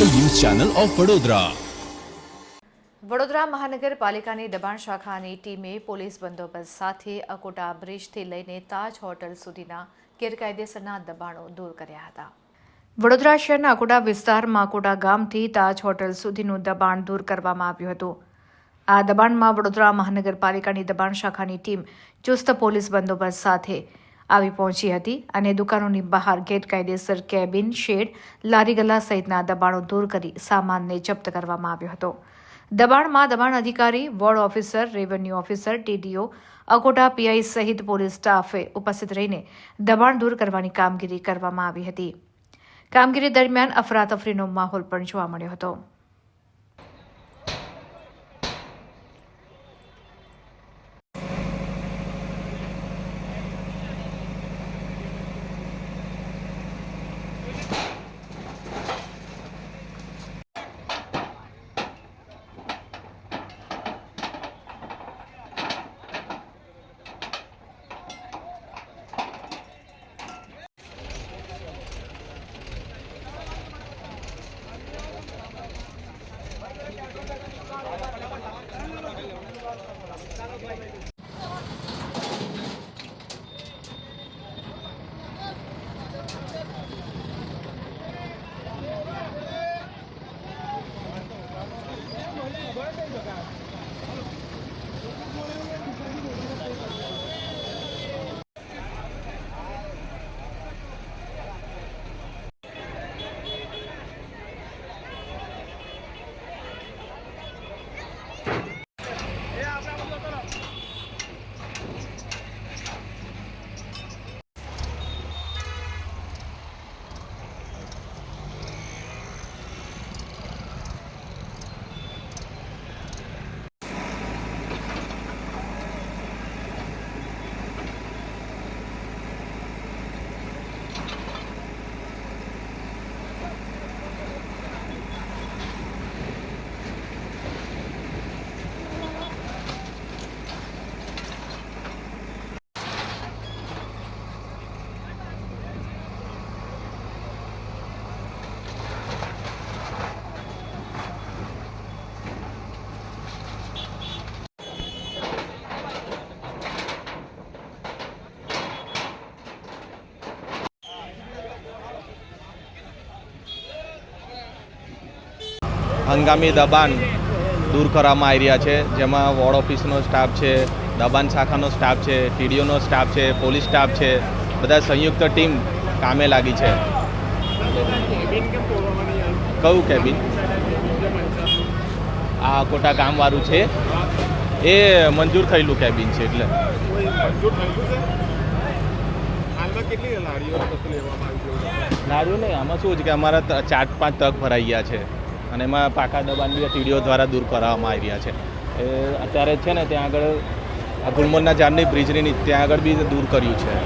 Channel of Vadodara. Vadodara મહાનગરપાલિકાની દબાણ શાખાની ટીમે પોલીસ બંદોબસ્ત સાથે અકોટા બ્રિજથી લઈને તાજ હોટલ સુધીના ગેરકાયદેસરના દબાણો દૂર કર્યા હતા. વડોદરા શહેરના અકોટા વિસ્તારમાં અકોટા ગામથી તાજ હોટલ સુધીનું દબાણ દૂર કરવામાં આવ્યું હતું. આ દબાણમાં વડોદરા મહાનગરપાલિકાની દબાણ શાખાની ટીમ ચુસ્ત પોલીસ બંદોબસ્ત સાથે આવી પહોંચી હતી અને દુકાનોની બહાર ગેરકાયદેસર કેબિન, શેડ લારી ગલ્લા સહિતના દબાણો દૂર કરી સામાનને જપ્ત કરવામાં આવ્યો હતો. દબાણમાં દબાણ અધિકારી, ward officer, revenue officer, TDO Akota PI સહિત પોલીસ સ્ટાફે ઉપસ્થિત રહીને દબાણ દૂર કરવાની કામગીરી કરવામાં આવી હતી. કામગીરી દરમિયાન અફરાતફરીનો માહોલ પણ જોવા મળ્યો હતો. હંગામી દબાણ દૂર કરવામાં આવી રહ્યા છે. જેમાં વોર્ડ ઓફિસનો સ્ટાફ છે, દબાણ શાખાનો સ્ટાફ છે, ટીડીઓનો સ્ટાફ છે, પોલીસ સ્ટાફ છે, બધા સંયુક્ત ટીમ કામે લાગી છે. કયું કેબિન? આ કોટા કામવાળું છે. એ મંજૂર થયેલું કેબિન છે એટલે. લાગ્યું નહીં, આમાં શું છે કે અમારા ચાર પાંચ તક ભરાઈ ગયા છે. અને એમાં પાકા દબાણ બી ટીડીઓ દ્વારા દૂર કરવામાં આવી રહ્યા છે. એ અત્યારે છે ને, ત્યાં આગળ આ ગુલમરના જામની બ્રિજની ત્યાં આગળ બી દૂર કર્યું છે.